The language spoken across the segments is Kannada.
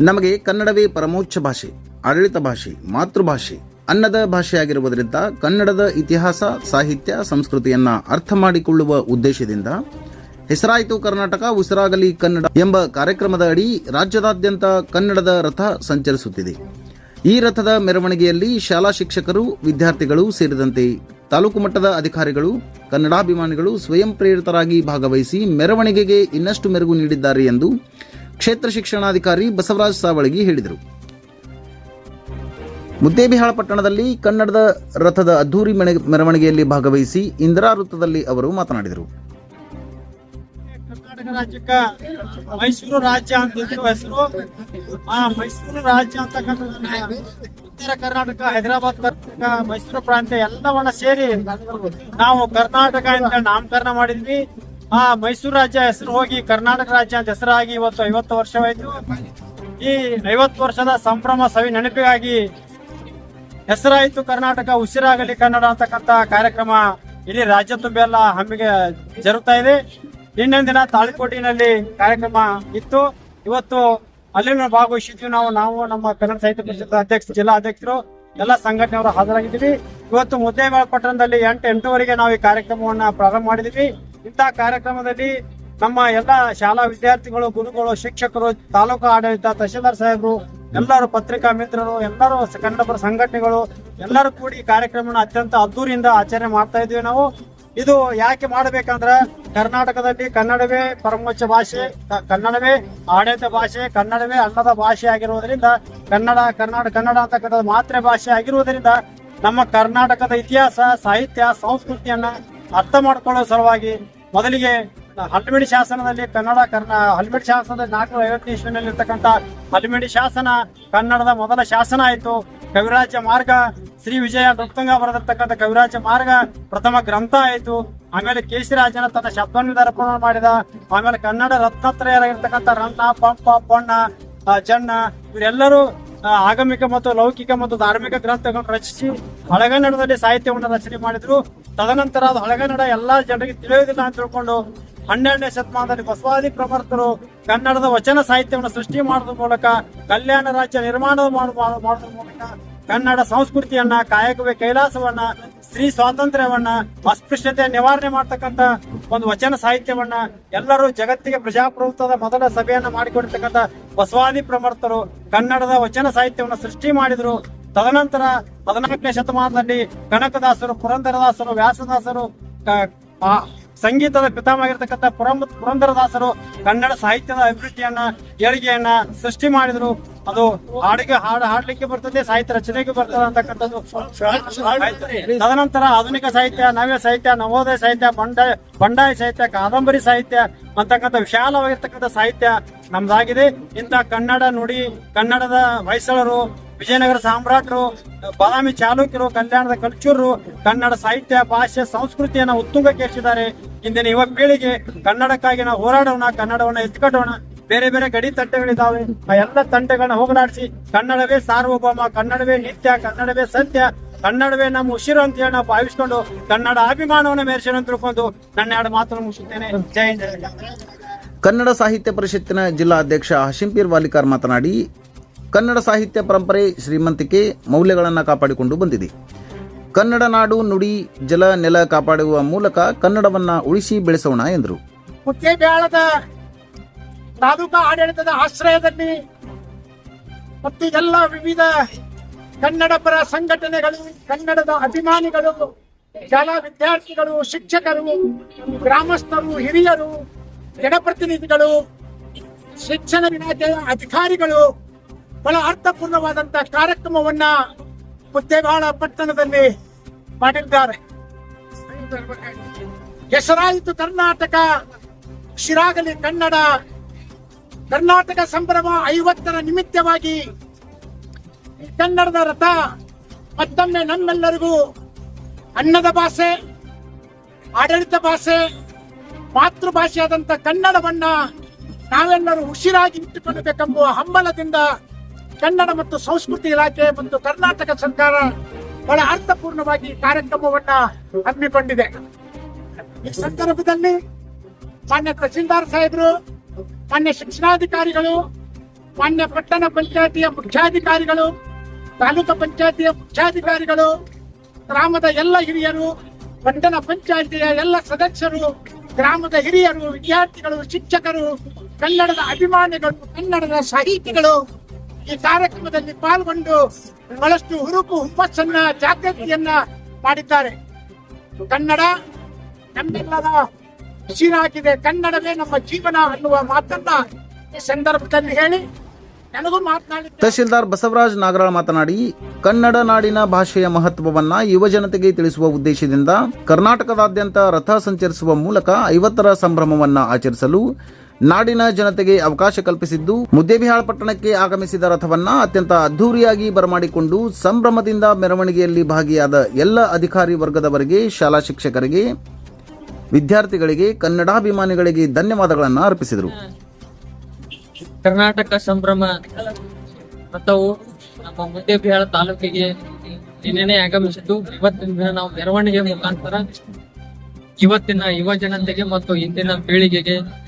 ನಮಗೆ ಕನ್ನಡವೇ ಪರಮೋಚ್ಚ ಭಾಷೆ, ಆಡಳಿತ ಭಾಷೆ, ಮಾತೃಭಾಷೆ ಅನ್ನದ ಭಾಷೆಯಾಗಿರುವುದರಿಂದ ಕನ್ನಡದ ಇತಿಹಾಸ, ಸಾಹಿತ್ಯ, ಸಂಸ್ಕೃತಿಯನ್ನ ಅರ್ಥ ಮಾಡಿಕೊಳ್ಳುವ ಉದ್ದೇಶದಿಂದ ಹೆಸರಾಯಿತು ಕರ್ನಾಟಕ ಉಸಿರಾಗಲಿ ಕನ್ನಡ ಎಂಬ ಕಾರ್ಯಕ್ರಮದ ಅಡಿ ರಾಜ್ಯದಾದ್ಯಂತ ಕನ್ನಡದ ರಥ ಸಂಚರಿಸುತ್ತಿದೆ. ಈ ರಥದ ಮೆರವಣಿಗೆಯಲ್ಲಿ ಶಾಲಾ ಶಿಕ್ಷಕರು, ವಿದ್ಯಾರ್ಥಿಗಳು ಸೇರಿದಂತೆ ತಾಲೂಕು ಮಟ್ಟದ ಅಧಿಕಾರಿಗಳು, ಕನ್ನಡಾಭಿಮಾನಿಗಳು ಸ್ವಯಂ ಪ್ರೇರಿತರಾಗಿ ಭಾಗವಹಿಸಿ ಮೆರವಣಿಗೆಗೆ ಇನ್ನಷ್ಟು ಮೆರುಗು ನೀಡಿದ್ದಾರೆ ಎಂದು ಕ್ಷೇತ್ರ ಶಿಕ್ಷಣಾಧಿಕಾರಿ ಬಸವರಾಜ್ ಸಾವಳಗಿ ಹೇಳಿದರು. ಮುದ್ದೇಬಿಹಾಳ ಪಟ್ಟಣದಲ್ಲಿ ಕನ್ನಡದ ರಥದ ಅದ್ದೂರಿ ಮೆರವಣಿಗೆಯಲ್ಲಿ ಭಾಗವಹಿಸಿ ಇಂದಿರಾ ವೃತ್ತದಲ್ಲಿ ಅವರು ಮಾತನಾಡಿದರು. ಕರ್ನಾಟಕ ರಾಜ್ಯ ಅಂತ ಹೆಸರು. ಆ ಮೈಸೂರು ರಾಜ್ಯ ಅಂತಕ್ಕಂಥದ್ದನ್ನ ಉತ್ತರ ಕರ್ನಾಟಕ, ಹೈದರಾಬಾದ್ ಕರ್ನಾಟಕ, ಮೈಸೂರು ಪ್ರಾಂತ್ಯ ಎಲ್ಲವನ್ನ ಸೇರಿ ನಾವು ಕರ್ನಾಟಕ ಅಂತ ನಾಮಕರಣ ಮಾಡಿದ್ವಿ. ಆ ಮೈಸೂರು ರಾಜ್ಯ ಹೆಸರು ಹೋಗಿ ಕರ್ನಾಟಕ ರಾಜ್ಯ ಅಂತ ಹೆಸರಾಗಿ ಇವತ್ತು ಐವತ್ತು ವರ್ಷವಾಯಿತು. ಈ ಐವತ್ತು ವರ್ಷದ ಸಂಭ್ರಮ ಸವಿ ನೆನಪಿಗಾಗಿ ಹೆಸರಾಯಿತು ಕರ್ನಾಟಕ, ಉಸಿರಾಗಲಿ ಕನ್ನಡ ಅಂತಕ್ಕಂಥ ಕಾರ್ಯಕ್ರಮ ಇಡೀ ರಾಜ್ಯ ತುಂಬೆಲ್ಲ ಹಮ್ಮಿಗೆ ಜರುಗ್ತಾ ಇದೆ. ನಿನ್ನೆ ದಿನ ತಾಳಿಕೋಟಿನಲ್ಲಿ ಕಾರ್ಯಕ್ರಮ ಇತ್ತು. ಇವತ್ತು ಅಲ್ಲಿನ ಭಾಗವಹಿಸಿದ್ವಿ ನಾವು ನಾವು ನಮ್ಮ ಕನ್ನಡ ಸಾಹಿತ್ಯ ಪರಿಷತ್ ಅಧ್ಯಕ್ಷ, ಜಿಲ್ಲಾ ಅಧ್ಯಕ್ಷರು, ಎಲ್ಲ ಸಂಘಟನೆಯವರು ಹಾಜರಾಗಿದ್ದೀವಿ. ಇವತ್ತು ಮುದ್ದೇಬೇಳ ಪಟ್ಟಣದಲ್ಲಿ ಎಂಟು, ಎಂಟುವರೆಗೆ ನಾವು ಈ ಕಾರ್ಯಕ್ರಮವನ್ನು ಪ್ರಾರಂಭ ಮಾಡಿದ್ವಿ ಇಂಥ ಕಾರ್ಯಕ್ರಮದಲ್ಲಿ ನಮ್ಮ ಎಲ್ಲ ಶಾಲಾ ವಿದ್ಯಾರ್ಥಿಗಳು, ಗುರುಗಳು, ಶಿಕ್ಷಕರು, ತಾಲೂಕು ಆಡಳಿತ ತಹಶೀಲ್ದಾರ್ ಸಾಹೇಬರು, ಎಲ್ಲರೂ ಪತ್ರಿಕಾ ಮಿತ್ರರು, ಎಲ್ಲರೂ ಕನ್ನಡಪರ ಸಂಘಟನೆಗಳು, ಎಲ್ಲರೂ ಕೂಡಿ ಕಾರ್ಯಕ್ರಮನ ಅತ್ಯಂತ ಅದ್ದೂರಿಯಿಂದ ಆಚರಣೆ ಮಾಡ್ತಾ ಇದ್ವಿ ನಾವು. ಇದು ಯಾಕೆ ಮಾಡಬೇಕಂದ್ರೆ ಕರ್ನಾಟಕದಲ್ಲಿ ಕನ್ನಡವೇ ಪರಮೋಚ್ಚ ಭಾಷೆ ಕನ್ನಡವೇ ಆಡಳಿತ ಭಾಷೆ, ಕನ್ನಡವೇ ಅನ್ನದ ಭಾಷೆ ಆಗಿರುವುದರಿಂದ, ಕನ್ನಡ ಕನ್ನಡ ಕನ್ನಡ ಅಂತಕ್ಕಂಥ ಮಾತೃ ಭಾಷೆ ಆಗಿರುವುದರಿಂದ ನಮ್ಮ ಕರ್ನಾಟಕದ ಇತಿಹಾಸ, ಸಾಹಿತ್ಯ, ಸಂಸ್ಕೃತಿಯನ್ನ ಅರ್ಥ ಮಾಡ್ಕೊಳ್ಳೋ ಸಲುವಾಗಿ ಮೊದಲಿಗೆ ಹಲ್ಮಿಡಿ ಶಾಸನದಲ್ಲಿ ಕನ್ನಡ ಕರ್ನ ಹಲ್ಮಿಡಿ ಶಾಸನದ ನಾಲ್ಕುನೂರ ಐವತ್ತನೇ ಇಸ್ವಿನಲ್ಲಿ ಇರ್ತಕ್ಕಂಥ ಹಲ್ಮಿಡಿ ಶಾಸನ ಕನ್ನಡದ ಮೊದಲ ಶಾಸನ ಆಯಿತು. ಕವಿರಾಜ ಮಾರ್ಗ, ಶ್ರೀ ವಿಜಯ ನೃತ್ಯಂಗ ಬರೆದಿರ್ತಕ್ಕಂಥ ಕವಿರಾಜ ಮಾರ್ಗ ಪ್ರಥಮ ಗ್ರಂಥ ಆಯಿತು. ಆಮೇಲೆ ಕೇಶಿರಾಜನ ತನ್ನ ಶಬ್ದಾನುದಾರಪಣ ಮಾಡಿದ. ಆಮೇಲೆ ಕನ್ನಡ ರತ್ನತ್ರಯರಾಗಿರ್ತಕ್ಕಂಥ ರನ್ನ ಪಂಪ ಪೊಣ್ಣ ಚಣ್ಣ ಇವರೆಲ್ಲರೂ ಆಗಮಿಕ ಮತ್ತು ಲೌಕಿಕ ಮತ್ತು ಧಾರ್ಮಿಕ ಗ್ರಂಥಗಳನ್ನು ರಚಿಸಿ ಹಳಗನ್ನಡದಲ್ಲಿ ಸಾಹಿತ್ಯವನ್ನು ರಚನೆ ಮಾಡಿದ್ರು. ತದನಂತರ ಅದು ಹಳಗನ್ನಡ ಎಲ್ಲಾ ಜನರಿಗೆ ತಿಳಿಯೋದಿಲ್ಲ ಅಂತ ತಿಳ್ಕೊಂಡು ಹನ್ನೆರಡನೇ ಶತಮಾನದಲ್ಲಿ ಬಸವಾದಿ ಪ್ರವರ್ತರು ಕನ್ನಡದ ವಚನ ಸಾಹಿತ್ಯವನ್ನು ಸೃಷ್ಟಿ ಮಾಡೋದ್ರ ಮೂಲಕ ಕಲ್ಯಾಣ ರಾಜ್ಯ ನಿರ್ಮಾಣ ಮಾಡುವ ಮೂಲಕ ಕನ್ನಡ ಸಂಸ್ಕೃತಿಯನ್ನ, ಕಾಯಕವೇ ಕೈಲಾಸವನ್ನ, ಸ್ತ್ರೀ ಸ್ವಾತಂತ್ರ್ಯವನ್ನ ಅಸ್ಪೃಶ್ಯತೆ ನಿವಾರಣೆ ಮಾಡ್ತಕ್ಕಂತ ಒಂದು ವಚನ ಸಾಹಿತ್ಯವನ್ನ ಎಲ್ಲರೂ ಜಗತ್ತಿಗೆ ಪ್ರಜಾಪ್ರಭುತ್ವದ ಮೊದಲ ಸಭೆಯನ್ನ ಮಾಡಿಕೊಡ್ತಕ್ಕಂಥ ಬಸವಾದಿ ಪ್ರವರ್ತರು ಕನ್ನಡದ ವಚನ ಸಾಹಿತ್ಯವನ್ನು ಸೃಷ್ಟಿ ಮಾಡಿದ್ರು. ತದನಂತರ ಹದಿನಾಲ್ಕನೇ ಶತಮಾನದಲ್ಲಿ ಕನಕದಾಸರು, ಪುರಂದರದಾಸರು, ವ್ಯಾಸದಾಸರು ಸಂಗೀತದ ಪಿತಾಮಾಗಿರ್ತಕ್ಕಂಥ ಪುರಂ ಪುರಂದರದಾಸರು ಕನ್ನಡ ಸಾಹಿತ್ಯದ ಅಭಿವೃದ್ಧಿಯನ್ನ, ಏಳಿಗೆಯನ್ನ ಸೃಷ್ಟಿ ಮಾಡಿದ್ರು. ಅದು ಹಾಡಿಗೆ ಹಾಡು, ಹಾಡ್ಲಿಕ್ಕೆ ಬರ್ತದೆ, ಸಾಹಿತ್ಯ ರಚನೆಗೆ ಬರ್ತದೆ ಅಂತಕ್ಕಂಥದ್ದು. ತದನಂತರ ಆಧುನಿಕ ಸಾಹಿತ್ಯ, ನವ್ಯ ಸಾಹಿತ್ಯ, ನವೋದಯ ಸಾಹಿತ್ಯ ಬಂಡಾಯ ಬಂಡಾಯ ಸಾಹಿತ್ಯ, ಕಾದಂಬರಿ ಸಾಹಿತ್ಯ ಅಂತಕ್ಕಂಥ ವಿಶಾಲವಾಗಿರ್ತಕ್ಕಂಥ ಸಾಹಿತ್ಯ ನಮ್ದಾಗಿದೆ. ಇಂಥ ಕನ್ನಡ ನುಡಿ, ಕನ್ನಡದ ಹೊಯ್ಸಳರು ವಿಜಯನಗರ ಸಾಮ್ರಾಟರು, ಬಾದಾಮಿ ಚಾಲುಕ್ಯರು, ಕಲ್ಯಾಣದ ಕಲ್ಚೂರು ಕನ್ನಡ ಸಾಹಿತ್ಯ, ಭಾಷೆ, ಸಂಸ್ಕೃತಿಯನ್ನ ಉತ್ತುಂಗಕ್ಕೆ ಏರಿಸಿದ್ದಾರೆ ಇಂದಿನ ಯುವ ಪೀಳಿಗೆ ಕನ್ನಡಕ್ಕಾಗಿ ನಾವು ಹೋರಾಡೋಣ, ಕನ್ನಡವನ್ನ ಎತ್ಕಟ್ಟೋಣ ಬೇರೆ ಬೇರೆ ಗಡಿ ತಂಟೆಗಳಿದಾವೆ ಆ ಎಲ್ಲ ತಂಟೆಗಳನ್ನ ಹೋಗಲಾಡಿಸಿ, ಕನ್ನಡವೇ ಸಾರ್ವಭೌಮ, ಕನ್ನಡವೇ ನಿತ್ಯ, ಕನ್ನಡವೇ ಸತ್ಯ, ಕನ್ನಡವೇ ನಮ್ಮ ಉಸಿರು ಅಂತ ಹೇಳಿ ನಾವು ಭಾವಿಸ್ಕೊಂಡು ಕನ್ನಡ ಅಭಿಮಾನವನ್ನು ಮೇರ್ಸೋಣ ತಿಳ್ಕೊಂಡು ನನ್ನ ಎರಡು ಮಾತನ್ನು ಮುಗಿಸುತ್ತೇನೆ. ಜೈ ಕನ್ನಡ ಸಾಹಿತ್ಯ ಪರಿಷತ್ತಿನ ಜಿಲ್ಲಾ ಅಧ್ಯಕ್ಷ ಹಶಿಂಪೀರ್ ವಾಲಿಕಾರ್ ಮಾತನಾಡಿ ಕನ್ನಡ ಸಾಹಿತ್ಯ ಪರಂಪರೆ ಶ್ರೀಮಂತಿಕೆ ಮೌಲ್ಯಗಳನ್ನು ಕಾಪಾಡಿಕೊಂಡು ಬಂದಿದೆ. ಕನ್ನಡ ನಾಡು ನುಡಿ ಜಲ ನೆಲ ಕಾಪಾಡುವ ಮೂಲಕ ಕನ್ನಡವನ್ನ ಉಳಿಸಿ ಬೆಳೆಸೋಣ ಎಂದರು. ತಾಲೂಕಾ ಆಡಳಿತದ ಆಶ್ರಯದಲ್ಲಿ ಮತ್ತು ಎಲ್ಲ ವಿವಿಧ ಕನ್ನಡ ಪರ ಸಂಘಟನೆಗಳು, ಕನ್ನಡದ ಅಭಿಮಾನಿಗಳು, ಶಾಲಾ ವಿದ್ಯಾರ್ಥಿಗಳು, ಶಿಕ್ಷಕರು, ಗ್ರಾಮಸ್ಥರು, ಹಿರಿಯರು, ಜನಪ್ರತಿನಿಧಿಗಳು, ಶಿಕ್ಷಣ ಇಲಾಖೆಯ ಅಧಿಕಾರಿಗಳು ಬಹಳ ಅರ್ಥಪೂರ್ಣವಾದಂತ ಕಾರ್ಯಕ್ರಮವನ್ನ ಮುದ್ದೇಬೇಳ ಪಟ್ಟಣದಲ್ಲಿ ಮಾಡಿದ್ದಾರೆ. ಹೆಸರಾಯಿತು ಕರ್ನಾಟಕ, ಶಿರಾಗಲಿ ಕನ್ನಡ. ಕರ್ನಾಟಕ ಸಂಭ್ರಮ ಐವತ್ತರ ನಿಮಿತ್ತವಾಗಿ ಕನ್ನಡದ ರಥ ಮತ್ತೊಮ್ಮೆ ನಮ್ಮೆಲ್ಲರಿಗೂ ಅನ್ನದ ಭಾಷೆ, ಆಡಳಿತ ಭಾಷೆ, ಮಾತೃಭಾಷೆಯಾದಂತ ಕನ್ನಡವನ್ನ ನಾವೆಲ್ಲರೂ ಉಸಿರಾಗಿ ಇಟ್ಟುಕೊಳ್ಳಬೇಕೆಂಬುವ ಹಂಬಲದಿಂದ ಕನ್ನಡ ಮತ್ತು ಸಂಸ್ಕೃತಿ ಇಲಾಖೆ ಮತ್ತು ಕರ್ನಾಟಕ ಸರ್ಕಾರ ಬಹಳ ಅರ್ಥಪೂರ್ಣವಾಗಿ ಕಾರ್ಯಕ್ರಮವನ್ನ ಹಮ್ಮಿಕೊಂಡಿದೆ. ಈ ಸಂದರ್ಭದಲ್ಲಿ ಮಾನ್ಯ ತಹಸೀಲ್ದಾರ್ ಸಾಹೇಬರು, ಮಾನ್ಯ ಶಿಕ್ಷಣಾಧಿಕಾರಿಗಳು, ಮಾನ್ಯ ಪಟ್ಟಣ ಪಂಚಾಯತಿಯ ಮುಖ್ಯಾಧಿಕಾರಿಗಳು, ತಾಲೂಕು ಪಂಚಾಯತಿಯ ಮುಖ್ಯಾಧಿಕಾರಿಗಳು, ಗ್ರಾಮದ ಎಲ್ಲ ಹಿರಿಯರು ಪಟ್ಟಣ ಪಂಚಾಯತಿಯ ಎಲ್ಲ ಸದಸ್ಯರು, ಗ್ರಾಮದ ಹಿರಿಯರು, ವಿದ್ಯಾರ್ಥಿಗಳು, ಶಿಕ್ಷಕರು, ಕನ್ನಡದ ಅಭಿಮಾನಿಗಳು, ಕನ್ನಡದ ಸಾಹಿತಿಗಳು ಈ ಕಾರ್ಯಕ್ರಮದಲ್ಲಿ ಪಾಲ್ಗೊಂಡು ಬಹಳಷ್ಟು ಹುರುಪು ಹುಮ್ಮಸ್ಸನ್ನ ಜಾಗೃತಿಯನ್ನ ಮಾಡಿದ್ದಾರೆ. ಕನ್ನಡ ನಮ್ಮೆಲ್ಲರ ಉಸಿರಾಗಿದೆ. ಕನ್ನಡವೇ ನಮ್ಮ ಜೀವನ ಅನ್ನುವ ಮಾತನ್ನ ಈ ಸಂದರ್ಭದಲ್ಲಿ ಹೇಳಿ ನನಗೂ ಮಾತನಾಡಿ ತಹಶೀಲ್ದಾರ್ ಬಸವರಾಜ್ ನಾಗರಾಳ್ ಮಾತನಾಡಿ, ಕನ್ನಡ ನಾಡಿನ ಭಾಷೆಯ ಮಹತ್ವವನ್ನ ಯುವ ಜನತೆಗೆ ತಿಳಿಸುವ ಉದ್ದೇಶದಿಂದ ಕರ್ನಾಟಕದಾದ್ಯಂತ ರಥ ಸಂಚರಿಸುವ ಮೂಲಕ ಐವತ್ತರ ಸಂಭ್ರಮವನ್ನ ಆಚರಿಸಲು ನಾಡಿನ ಜನತೆಗೆ ಅವಕಾಶ ಕಲ್ಪಿಸಿದ್ದು ಮುದ್ದೇಬಿಹಾಳ್ ಪಟ್ಟಣಕ್ಕೆ ಆಗಮಿಸಿದ ರಥವನ್ನ ಅತ್ಯಂತ ಅದ್ದೂರಿಯಾಗಿ ಬರಮಾಡಿಕೊಂಡು ಸಂಭ್ರಮದಿಂದ ಮೆರವಣಿಗೆಯಲ್ಲಿ ಭಾಗಿಯಾದ ಎಲ್ಲ ಅಧಿಕಾರಿ ವರ್ಗದವರಿಗೆ, ಶಾಲಾ ಶಿಕ್ಷಕರಿಗೆ, ವಿದ್ಯಾರ್ಥಿಗಳಿಗೆ, ಕನ್ನಡಾಭಿಮಾನಿಗಳಿಗೆ ಧನ್ಯವಾದಗಳನ್ನು ಅರ್ಪಿಸಿದರು. ಕರ್ನಾಟಕ ಸಂಭ್ರಮ ರಥವು ನಮ್ಮ ಮುದ್ದೇಬಿಹಾಳ ತಾಲೂಕಿಗೆ ನಿನ್ನೆ ಆಗಮಿಸಿದ್ದು. ಇವತ್ತಿನ ನಾವು ಮೆರವಣಿಗೆ ಮುಖಾಂತರ ಇವತ್ತಿನ ಯುವ ಜನತೆಗೆ ಮತ್ತು ಇಂದಿನ ಪೀಳಿಗೆಗೆ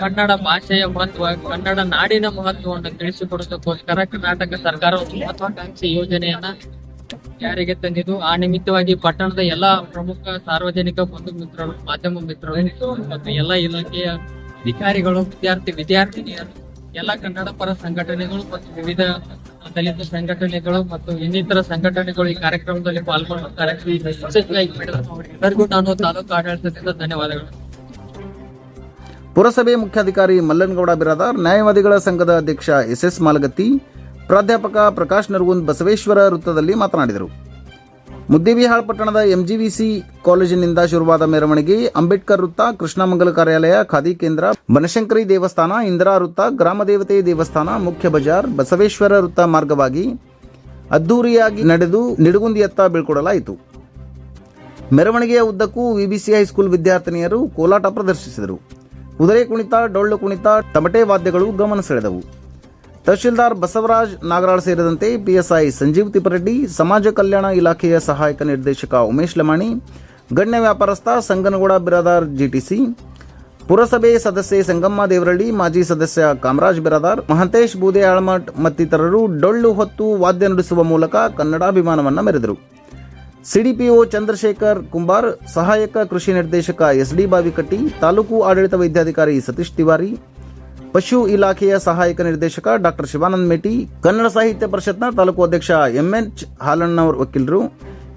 ಕನ್ನಡ ಭಾಷೆಯ ಮಹತ್ವ, ಕನ್ನಡ ನಾಡಿನ ಮಹತ್ವವನ್ನು ತಿಳಿಸಿಕೊಡೋದಕ್ಕೋಸ್ಕರ ಕರ್ನಾಟಕ ಸರ್ಕಾರ ಒಂದು ಮಹತ್ವಾಕಾಂಕ್ಷಿ ಯೋಜನೆಯನ್ನ ಜಾರಿಗೆ ತಂದಿದ್ದು, ಆ ನಿಮಿತ್ತವಾಗಿ ಪಟ್ಟಣದ ಎಲ್ಲಾ ಪ್ರಮುಖ ಸಾರ್ವಜನಿಕ ಬಂಧು ಮಿತ್ರರು, ಮಾಧ್ಯಮ ಮಿತ್ರರು ಮತ್ತು ಎಲ್ಲ ಇಲಾಖೆಯ ಅಧಿಕಾರಿಗಳು, ವಿದ್ಯಾರ್ಥಿ ವಿದ್ಯಾರ್ಥಿನಿಯರು, ಎಲ್ಲ ಕನ್ನಡ ಪರ ಸಂಘಟನೆಗಳು ಮತ್ತು ವಿವಿಧ ದಲಿತ ಸಂಘಟನೆಗಳು ಮತ್ತು ಇನ್ನಿತರ ಸಂಘಟನೆಗಳು ಈ ಕಾರ್ಯಕ್ರಮದಲ್ಲಿ ಪಾಲ್ಗೊಂಡು ಕಾರ್ಯಕ್ರಮ ಯಶಸ್ವಿಯಾಗಿ ಮಾಡಿದ್ರು. ಅವರೆಲ್ಲರಿಗೂ ನಾನು ತಾಲೂಕು ಆಡಳಿತದಿಂದ ಧನ್ಯವಾದಗಳು ಪುರಸಭೆ ಮುಖ್ಯಾಧಿಕಾರಿ ಮಲ್ಲನಗೌಡ ಬಿರಾದಾರ್, ನ್ಯಾಯವಾದಿಗಳ ಸಂಘದ ಅಧ್ಯಕ್ಷ ಎಸ್ ಎಸ್ ಮಾಲಗತ್ತಿ, ಪ್ರಾಧ್ಯಾಪಕ ಪ್ರಕಾಶ್ ನರಗುಂದ್ ಬಸವೇಶ್ವರ ವೃತ್ತದಲ್ಲಿ ಮಾತನಾಡಿದರು. ಮುದ್ದೇಬಿಹಾಳ್ ಪಟ್ಟಣದ ಎಂಜಿವಿಸಿ ಕಾಲೇಜಿನಿಂದ ಶುರುವಾದ ಮೆರವಣಿಗೆ ಅಂಬೇಡ್ಕರ್ ವೃತ್ತ, ಕೃಷ್ಣಮಂಗಲ ಕಾರ್ಯಾಲಯ, ಖಾದಿ ಕೇಂದ್ರ, ಬನಶಂಕರಿ ದೇವಸ್ಥಾನ, ಇಂದಿರಾ ವೃತ್ತ ಗ್ರಾಮದೇವತೆ ದೇವಸ್ಥಾನ, ಮುಖ್ಯ ಬಜಾರ್, ಬಸವೇಶ್ವರ ವೃತ್ತ ಮಾರ್ಗವಾಗಿ ಅದ್ದೂರಿಯಾಗಿ ನಡೆದು ನಿಡುಗುಂದಿಯತ್ತ ಬೀಳ್ಕೊಡಲಾಯಿತು. ಮೆರವಣಿಗೆಯ ಉದ್ದಕ್ಕೂ ವಿಬಿಸಿ ಹೈಸ್ಕೂಲ್ ವಿದ್ಯಾರ್ಥಿನಿಯರು ಕೋಲಾಟ ಪ್ರದರ್ಶಿಸಿದರು. ಕುದುರೆ ಕುಣಿತ, ಡೊಳ್ಳು ಕುಣಿತ, ತಮಟೆ ವಾದ್ಯಗಳು ಗಮನ ಸೆಳೆದವು. ತಹಶೀಲ್ದಾರ್ ಬಸವರಾಜ್ ನಾಗರಾಳ್ ಸೇರಿದಂತೆ ಪಿಎಸ್ಐ ಸಂಜೀವ್ ತಿಪ್ಪರೆಡ್ಡಿ, ಸಮಾಜ ಕಲ್ಯಾಣ ಇಲಾಖೆಯ ಸಹಾಯಕ ನಿರ್ದೇಶಕ ಉಮೇಶ್ ಲಮಾಣಿ, ಗಣ್ಯ ವ್ಯಾಪಾರಸ್ಥ ಸಂಗನಗೌಡ ಬಿರಾದಾರ್ ಜಿಟಿಸಿ, ಪುರಸಭೆ ಸದಸ್ಯೆ ಸಂಗಮ್ಮ ದೇವರಳ್ಳಿ, ಮಾಜಿ ಸದಸ್ಯ ಕಾಮರಾಜ್ ಬಿರಾದಾರ್, ಮಹಂತೇಶ್ ಬೂದೆ ಆಳ್ಮಠ್ ಮತ್ತಿತರರು ಡೊಳ್ಳು ಹೊತ್ತು ವಾದ್ಯ ನುಡಿಸುವ ಮೂಲಕ ಕನ್ನಡಾಭಿಮಾನವನ್ನು ಮೆರೆದರು. ಸಿಡಿಪಿಒ ಚಂದ್ರಶೇಖರ್ ಕುಂಬಾರ್, ಸಹಾಯಕ ಕೃಷಿ ನಿರ್ದೇಶಕ ಎಸ್ಡಿ ಬಾವಿಕಟ್ಟಿ, ತಾಲೂಕು ಆಡಳಿತ ವೈದ್ಯಾಧಿಕಾರಿ ಸತೀಶ್ ತಿವಾರಿ, ಪಶು ಇಲಾಖೆಯ ಸಹಾಯಕ ನಿರ್ದೇಶಕ ಡಾಕ್ಟರ್ ಶಿವಾನಂದ್ ಮೇಟಿ, ಕನ್ನಡ ಸಾಹಿತ್ಯ ಪರಿಷತ್ನ ತಾಲೂಕು ಅಧ್ಯಕ್ಷ ಎಂಎಚ್ ಹಾಲಣ್ಣವರ್ ವಕೀಲರು,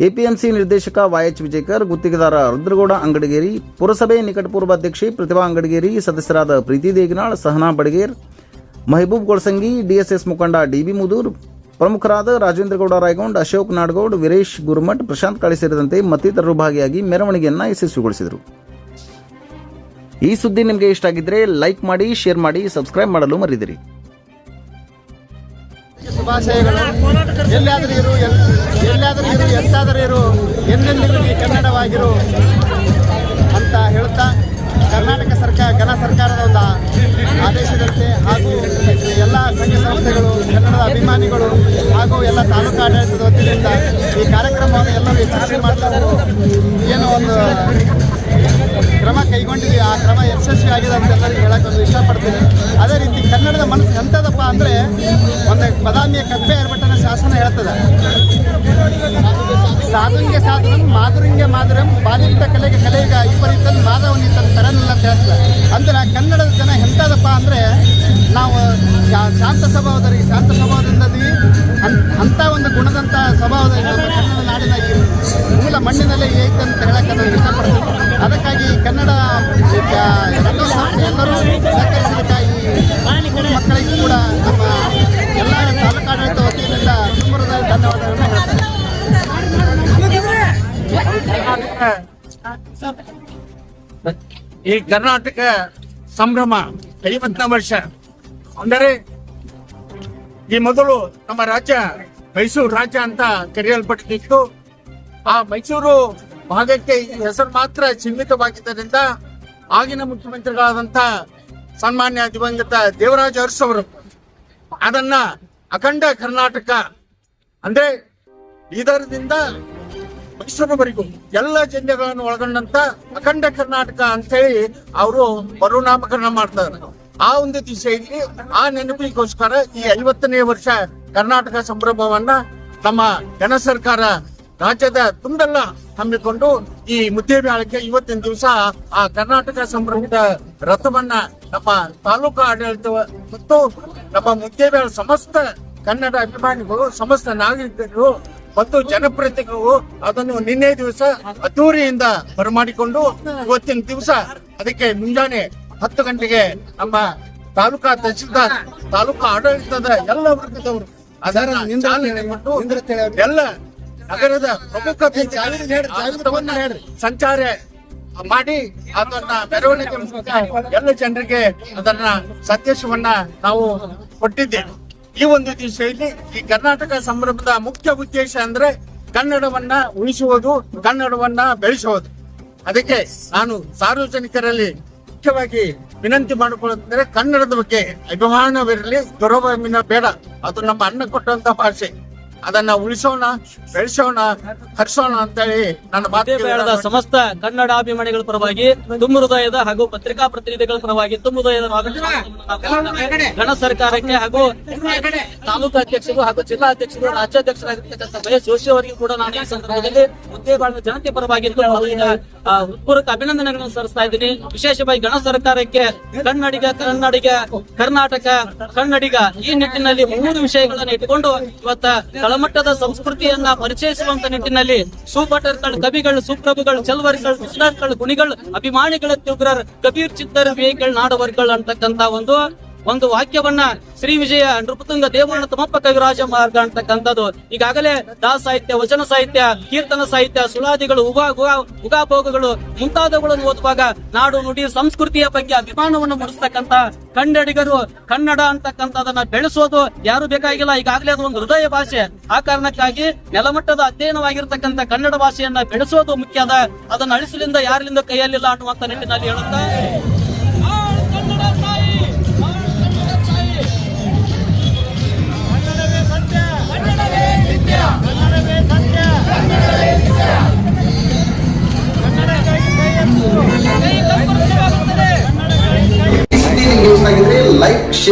ಎಪಿಎಂಸಿ ನಿರ್ದೇಶಕ ವೈಎಚ್ ವಿಜಯಕರ್, ಗುತ್ತಿಗೆದಾರ ರುದ್ರಗೌಡ ಅಂಗಡಿಗೇರಿ, ಪುರಸಭೆ ನಿಕಟಪೂರ್ವ ಅಧ್ಯಕ್ಷೆ ಪ್ರತಿಭಾ ಅಂಗಡಿಗೇರಿ, ಸದಸ್ಯರಾದ ಪ್ರೀತಿ ದೇಗಿನಾಳ್, ಸಹನಾ ಬಡಗೇರ್, ಮಹಬೂಬ್ ಗೋಳಸಂಗಿ ಡಿಎಸ್ಎಸ್ ಮುಖಂಡ ಡಿಬಿ ಮುದೂರ್ ಪ್ರಮುಖರಾದ ರಾಜೇಂದ್ರಗೌಡ ರಾಯಗೌಡ್, ಅಶೋಕ್ ನಾಡಗೌಡ್, ವೀರೇಶ್ ಗುರುಮಠ್, ಪ್ರಶಾಂತ್ ಕಾಳಿ ಸೇರಿದಂತೆ ಮತ್ತಿತರರು ಭಾಗಿಯಾಗಿ ಮೆರವಣಿಗೆಯನ್ನ ಯಶಸ್ವಿಗೊಳಿಸಿದರು. ಈ ಸುದ್ದಿ ನಿಮಗೆ ಇಷ್ಟ ಆಗಿದ್ರೆ ಲೈಕ್ ಮಾಡಿ, ಶೇರ್ ಮಾಡಿ, ಸಬ್ಸ್ಕ್ರೈಬ್ ಮಾಡಲು ಮರಿದಿರಿ. ಅಂತ ಕರ್ನಾಟಕ ಸರ್ಕಾರ, ಘನ ಸರ್ಕಾರದ ಒಂದು ಆದೇಶದಂತೆ ಹಾಗೂ ತಾಲೂಕು ಆಡಳಿತದ ವತಿಯಿಂದ ಈ ಕಾರ್ಯಕ್ರಮವನ್ನು ಎಲ್ಲರೂ ಯಶಸ್ವಿ ಮಾಡಲು ಏನು ಒಂದು ಕ್ರಮ ಕೈಗೊಂಡಿದ್ವಿ ಆ ಕ್ರಮ ಯಶಸ್ವಿ ಆಗಿದೆ ಅಂತ ಎಲ್ಲರಿಗೂ ಹೇಳಕ್ಕೆ ಒಂದು ಇಷ್ಟಪಡ್ತೀನಿ. ಅದೇ ರೀತಿ ಕನ್ನಡದ ಮನಸ್ಸು ಎಂಥದಪ್ಪ ಅಂದರೆ ಒಂದು ಬದಾಮಿಯ ಕಪ್ಪೆ ಏರ್ಬಟ್ಟನ ಶಾಸನ ಹೇಳ್ತದೆ. ಸಾಧುಂಗೆ ಸಾಧುರಂ ಮಾಧುರಿಂಗೆ ಮಾಧುರಂ ಬಾಲಿಂತ ಕಲೆಗೆ ಕಲೆಗ ವಿಪರೀತನ್ ಮಾಧವನಿತನ್ ತರನಿಲ್ಲ ಅಂತ ಹೇಳ್ತದೆ. ಅಂದ್ರೆ ಕನ್ನಡದ ಜನ ಎಂಥದಪ್ಪ ಅಂದರೆ ನಾವು ಶಾಂತ ಸ್ವಭಾವದರಿ ಶಾಂತ ಸ್ವಭಾವದಿಂದ ಇದೀವಿ. ಅನ್- ಅಂಥ ಒಂದು ಗುಣದಂಥ ಸ್ವಭಾವದ ಕನ್ನಡ ನಾಡಿನ ಈ ಮೂಲ ಮಣ್ಣಿನಲ್ಲೇ ಐತೆ ಅಂತ ಹೇಳಕ್ಕೆ ನಾನು ಇಷ್ಟಪಡ್ತೀನಿ ಅದಕ್ಕಾಗಿ ಕನ್ನಡ ಎಲ್ಲರೂ ಸಹಕರಿಸಬೇಕಾಗಿ ಮಕ್ಕಳಿಗೂ ಕೂಡ ನಮ್ಮ ಎಲ್ಲ ತಾಲೂಕಾಡಳಿತ ವತಿಯಿಂದ ತುಂಬ ಧನ್ಯವಾದಗಳನ್ನು ಹೇಳ್ತೇನೆ ಈ ಕರ್ನಾಟಕ ಸಂಭ್ರಮ ಐವತ್ತನೇ ವರ್ಷ ಅಂದರೆ ಈ ಮೊದಲು ನಮ್ಮ ರಾಜ್ಯ ಮೈಸೂರು ರಾಜ್ಯ ಅಂತ ಕರೆಯಲ್ಪಟ್ಟಿತ್ತು. ಆ ಮೈಸೂರು ಭಾಗಕ್ಕೆ ಹೆಸರು ಮಾತ್ರ ಸೀಮಿತವಾಗಿದ್ದರಿಂದ ಆಗಿನ ಮುಖ್ಯಮಂತ್ರಿಗಳಾದಂತ ಸನ್ಮಾನ್ಯ ದಿವಂಗತ ದೇವರಾಜ ಅರಸು ಅವರು ಅದನ್ನ ಅಖಂಡ ಕರ್ನಾಟಕ ಅಂದ್ರೆ ಬೀದರ್ದಿಂದ ಮೈಸೂರಿನವರೆಗೂ ಎಲ್ಲ ಜಿಲ್ಲೆಗಳನ್ನು ಒಳಗೊಂಡಂತ ಅಖಂಡ ಕರ್ನಾಟಕ ಅಂತೇಳಿ ಅವರು ಮರುನಾಮಕರಣ ಮಾಡ್ತಾರೆ. ಆ ಒಂದು ದಿಸೆಯಲ್ಲಿ ಆ ನೆನಪಿಗೋಸ್ಕರ ಈ ಐವತ್ತನೇ ವರ್ಷ ಕರ್ನಾಟಕ ಸಂಭ್ರಮವನ್ನ ನಮ್ಮ ಜನ ಸರ್ಕಾರ ರಾಜ್ಯದ ತುಂಬೆಲ್ಲ ಹಮ್ಮಿಕೊಂಡು ಈ ಮುದ್ದೇಬಾಳಕ್ಕೆ ಇವತ್ತಿನ ದಿವಸ ಆ ಕರ್ನಾಟಕ ಸಂಭ್ರಮದ ರಥವನ್ನ ನಮ್ಮ ತಾಲೂಕು ಆಡಳಿತ ಮತ್ತು ನಮ್ಮ ಮುದ್ದೇಬಾಳ ಸಮಸ್ತ ಕನ್ನಡ ಅಭಿಮಾನಿಗಳು, ಸಮಸ್ತ ನಾಗರಿಕರು ಮತ್ತು ಜನಪ್ರತಿನಿಧಿಗಳು ಅದನ್ನು ನಿನ್ನೆ ದಿವಸ ಅದ್ದೂರಿಯಿಂದ ಬರಮಾಡಿಕೊಂಡು ಇವತ್ತಿನ ದಿವಸ ಅದಕ್ಕೆ ಮುಂಜಾನೆ ಹತ್ತು ಗಂಟೆಗೆ ನಮ್ಮ ತಾಲೂಕಾ ತಹಸೀಲ್ದಾರ್ ತಾಲೂಕಾ ಆಡಳಿತದ ಎಲ್ಲ ವರ್ಗದವರು ಅದರ ಎಲ್ಲ ನಗರದ ಪ್ರಮುಖ ಸಂಚಾರ ಮಾಡಿ ಅದನ್ನ ಮೆರವಣಿಗೆ ಮೂಲಕ ಎಲ್ಲ ಜನರಿಗೆ ಅದನ್ನ ಸಂದೇಶವನ್ನ ನಾವು ಕೊಟ್ಟಿದ್ದೇವೆ. ಈ ಒಂದು ದಿವಸದಲ್ಲಿ ಈ ಕರ್ನಾಟಕ ಸಂಭ್ರಮದ ಮುಖ್ಯ ಉದ್ದೇಶ ಅಂದ್ರೆ ಕನ್ನಡವನ್ನ ಉಳಿಸುವುದು ಕನ್ನಡವನ್ನ ಬೆಳೆಸುವುದು. ಅದಕ್ಕೆ ನಾನು ಸಾರ್ವಜನಿಕರಲ್ಲಿ ಮುಖ್ಯವಾಗಿ ವಿನಂತಿ ಮಾಡಿಕೊಳ್ಳುತ್ತಂದ್ರೆ ಕನ್ನಡದ ಬಗ್ಗೆ ಅಭಿಮಾನವಿರಲಿ ದುರಭಿಮಾನ ಬೇಡ. ಅದು ನಮ್ಮ ಅನ್ನ ಕೊಟ್ಟಂತ ಭಾಷೆ. ಅದನ್ನ ಉಳಿಸೋಣ ಬೆಳೆಸೋಣ ಹರಿಸೋಣ ಅಂತೇಳಿ ನನ್ನ ಬೇಡದ ಸಮಸ್ತ ಕನ್ನಡಾಭಿಮಾನಿಗಳ ಪರವಾಗಿ ತುಂಬ ಹೃದಯದ ಹಾಗೂ ಪತ್ರಿಕಾ ಪ್ರತಿನಿಧಿಗಳ ಪರವಾಗಿ ತುಂಬ ಹೃದಯದ ಗಣ ಸರ್ಕಾರಕ್ಕೆ ಹಾಗೂ ತಾಲೂಕು ಅಧ್ಯಕ್ಷರು ಹಾಗೂ ಜಿಲ್ಲಾ ಅಧ್ಯಕ್ಷರು ರಾಜ್ಯಾಧ್ಯಕ್ಷರಾಗಿರ್ತಕ್ಕಂಥ ವೈಎಸ್ ಜೋಶಿ ಅವರಿಗೂ ಕೂಡ ನಾನು ಈ ಸಂದರ್ಭದಲ್ಲಿ ಉದ್ಯೋಗಗಳ ಜನತೆ ಪರವಾಗಿ ಹೃತ್ಪೂರ್ವಕ ಅಭಿನಂದನೆಗಳನ್ನು ಸಲ್ಲಿಸ್ತಾ ಇದ್ದೀನಿ. ವಿಶೇಷವಾಗಿ ಗಣ ಸರ್ಕಾರಕ್ಕೆ ಕನ್ನಡಿಗ ಕನ್ನಡಿಗ ಕರ್ನಾಟಕ ಕನ್ನಡಿಗ ಈ ನಿಟ್ಟಿನಲ್ಲಿ ಮೂರು ವಿಷಯಗಳನ್ನು ಇಟ್ಟುಕೊಂಡು ಇವತ್ತ ತಳಮಟ್ಟದ ಸಂಸ್ಕೃತಿಯನ್ನ ಪರಿಚಯಿಸುವಂತ ನಿಟ್ಟಿನಲ್ಲಿ ಸೂಪಟರ್ಗಳು ಕವಿಗಳು, ಸುಪ್ರಭುಗಳು, ಚಲ್ವರ್ಗಳು, ಕೃಷ್ಣರ್ಗಳು, ಗುಣಿಗಳು, ಅಭಿಮಾನಿಗಳ ತ್ಯುಗ್ರರ್ ಕಬೀರ್ ಚಿತ್ತರ ವೇಗಳು ನಾಡವರ್ಗಳು ಅಂತಕ್ಕಂತ ಒಂದು ಒಂದು ವಾಕ್ಯವನ್ನ ಶ್ರೀ ವಿಜಯ ನೃಪತುಂಗ ದೇವರನ್ನ ತಮಪ್ಪ ಕವಿರಾಜ ಮಾರ್ಗ ಅಂತಕ್ಕಂಥದ್ದು. ಈಗಾಗಲೇ ದಾಸ ಸಾಹಿತ್ಯ, ವಚನ ಸಾಹಿತ್ಯ, ಕೀರ್ತನ ಸಾಹಿತ್ಯ, ಸುಳಾದಿಗಳು, ಉಗಾ ಉಗಾ ಉಗಾಭೋಗಗಳು ಮುಂತಾದವುಗಳನ್ನು ಓದುವಾಗ ನಾಡು, ನುಡಿ, ಸಂಸ್ಕೃತಿಯ ಬಗ್ಗೆ ಅಭಿಮಾನವನ್ನು ಮೂಡಿಸ್ತಕ್ಕಂತ ಕನ್ನಡಿಗರು ಕನ್ನಡ ಅಂತಕ್ಕಂಥದನ್ನ ಬೆಳೆಸೋದು ಯಾರು ಬೇಕಾಗಿಲ್ಲ. ಈಗಾಗಲೇ ಅದು ಒಂದು ಹೃದಯ ಭಾಷೆ. ಆ ಕಾರಣಕ್ಕಾಗಿ ನೆಲಮಟ್ಟದ ಅಧ್ಯಯನವಾಗಿರ್ತಕ್ಕಂಥ ಕನ್ನಡ ಭಾಷೆಯನ್ನ ಬೆಳೆಸೋದು ಮುಖ್ಯ ಅದ. ಅದನ್ನ ಅಳಿಸಲಿಂದ ಯಾರಿಂದ ಕೈಯಲ್ಲಿಲ್ಲ ಅನ್ನುವಂತ ನಿಟ್ಟಿನಲ್ಲಿ ಹೇಳುತ್ತಾ